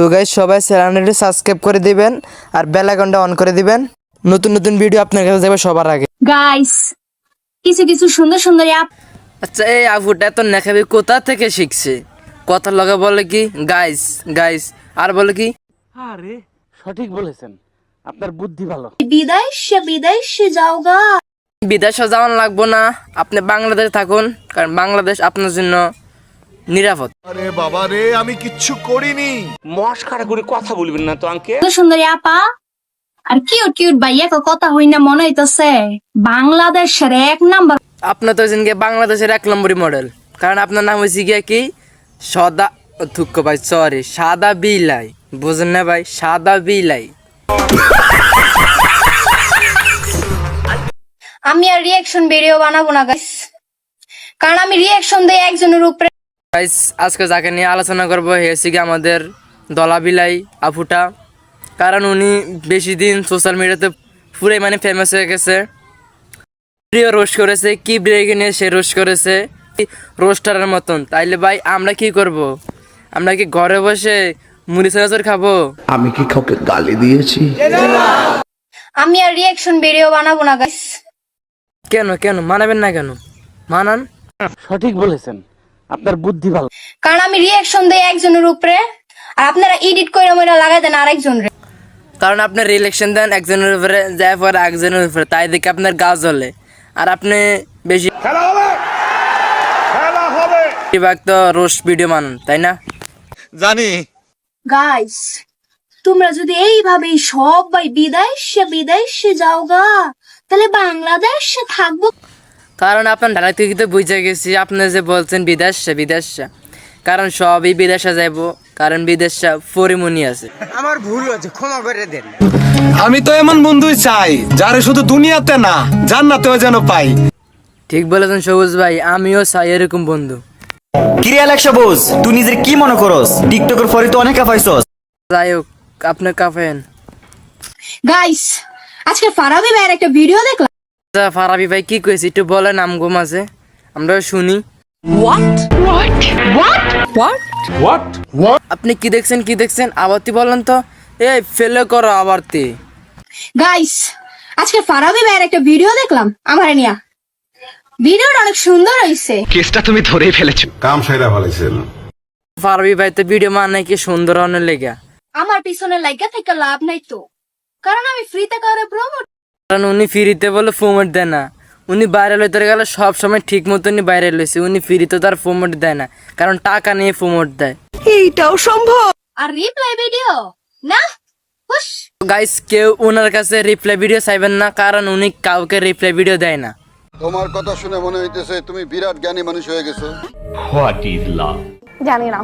তো গাইজ সবাই চ্যানেলটি সাবস্ক্রাইব করে দিবেন আর বেল আইকনটা অন করে দিবেন। নতুন নতুন ভিডিও আপনার কাছে যাবে সবার আগে। গাইস কিছু কিছু সুন্দর সুন্দর অ্যাপ আচ্ছা এই আবুটা এত নেখাবি কোথা থেকে শিখছে? কথা লগে বলে কি গাইস গাইস আর বলে কি আরে সঠিক বলেছেন। আপনার বুদ্ধি ভালো। বিদেশে বিদেশে যাও গা। বিদেশে যাওয়ান লাগবো না। আপনি বাংলাদেশে থাকুন কারণ বাংলাদেশ আপনার জন্য নিরাপদ। আরে বাবা রে আমি কিচ্ছু করিনি। মস্কারা করে কথা বলবেন না তো আঙ্কে সুন্দর সুন্দর অ্যাপা আর কিউট কিউট ভাইয়া কথা হই না মনে হইতাছে বাংলাদেশের এক নাম্বার। আপনার তো বাংলাদেশের এক নম্বরই মডেল কারণ আপনার নাম হয়েছে গিয়ে কি? সদা থুক্ক ভাই সরি সাদা বিলাই। বুঝেন না ভাই সাদা বিলাই। আমি আর রিয়াকশন ভিডিও বানাবো না গাইস কারণ আমি রিয়াকশন দেই একজনের উপরে। গাইস আজকে যাকে নিয়ে আলোচনা করব হয়েছে আমাদের দলা বিলাই আফুটা। কারণ উনি বেশি দিন সোশ্যাল মিডিয়াতে পুরাই মানে ফেমাস হয়ে গেছে। প্রিয় রোস্ট করেছে কি ব্রেকে নিয়ে সে রোস্ট করেছে? রোস্টারের মতন। তাইলে ভাই আমরা কি করব? আমরা কি ঘরে বসে মুড়ি সরাসর খাব? আমি কি কাউকে গালি দিয়েছি? আমি আর রিয়াকশন ভিডিও বানাবো না গাইস কেন কেন? মানাবেন না কেন? মানান? সঠিক বলেছেন। আপনার বুদ্ধি ভালো। কারণ আমি রিয়াকশন দেই একজনের উপরে আর আপনারা এডিট করে মনে লাগাই দেন আরেকজন রে। কারণ আপনি রিলেকশন দেন একজনের উপরে যায় পরে একজনের উপরে তাই দেখে আপনার গা জ্বলে। আর আপনি বেশি খেলা হবে! খেলা হবে! বেশিরভাগ তো রোস্ট ভিডিও মানুন তাই না? জানি। গাইস তোমরা যদি এইভাবে সবাই বিদেশে বিদেশে যাও গা তাহলে বাংলাদেশে থাকব কারণ আপনার ঢাকা থেকে তো বুঝে গেছি আপনি যে বলছেন বিদেশে বিদেশে। কারণ সবই বিদেশে যাইব কারণ বিদেশে পরিমণি আছে। আমার ভুল হয়েছে ক্ষমা করে দেন। আমি তো এমন বন্ধুই চাই যারে শুধু দুনিয়াতে না জান্নাতেও যেন পাই। ঠিক বলেছেন সবুজ ভাই আমিও চাই এরকম বন্ধু। কিরিয়াল একশো বোস তুই নিজের কি মনে করস? টিকটকের পরে তো অনেক পাইছস যাই হোক আপনি কাফেন গাইস আজকে ফারাবি ভাইয়ের একটা ভিডিও দেখলাম। আচ্ছা, ফারাবি ভাই কি কইছি? একটু বলে নাম গো মাঝে। আমরা শুনি। আপনি কি দেখছেন কি দেখছেন? আবারতি বলেন তো। এই ফেলে করো আবারতি। গাইস আজকে ফারাবি ভাইয়ের একটা ভিডিও দেখলাম আমার নিয়া। ভিডিওটা অনেক সুন্দর হয়েছে কাম সাইরা ফেলাইছেন। ফারাবি ভাই তো ভিডিও মানে কি সুন্দর অনেক লেগা? আমার পিছনে লাগা থেকে লাভ নাই তো। কারণ আমি ফ্রিতে কাউরে প্রমোট কারণ উনি ফ্রিতে বলে ফোমেট দেয় না। উনি বাইরে লইতে গেলে সব সময় ঠিক মতনই বাইরে লইছে। উনি ফ্রিতে তার ফোমেট দেয় না। কারণ টাকা নিয়ে ফোমেট দেয়। এইটাও সম্ভব? আর রিপ্লাই ভিডিও না? হুশ। গাইস কেউ ওনার কাছে রিপ্লাই ভিডিও চাইবেন না কারণ উনি কাউকে রিপ্লাই ভিডিও দেয় না। তোমার কথা শুনে মনে হইতেছে তুমি বিরাট জ্ঞানী মানুষ হয়ে গেছো। হোয়াট ইজ লাভ জানি না।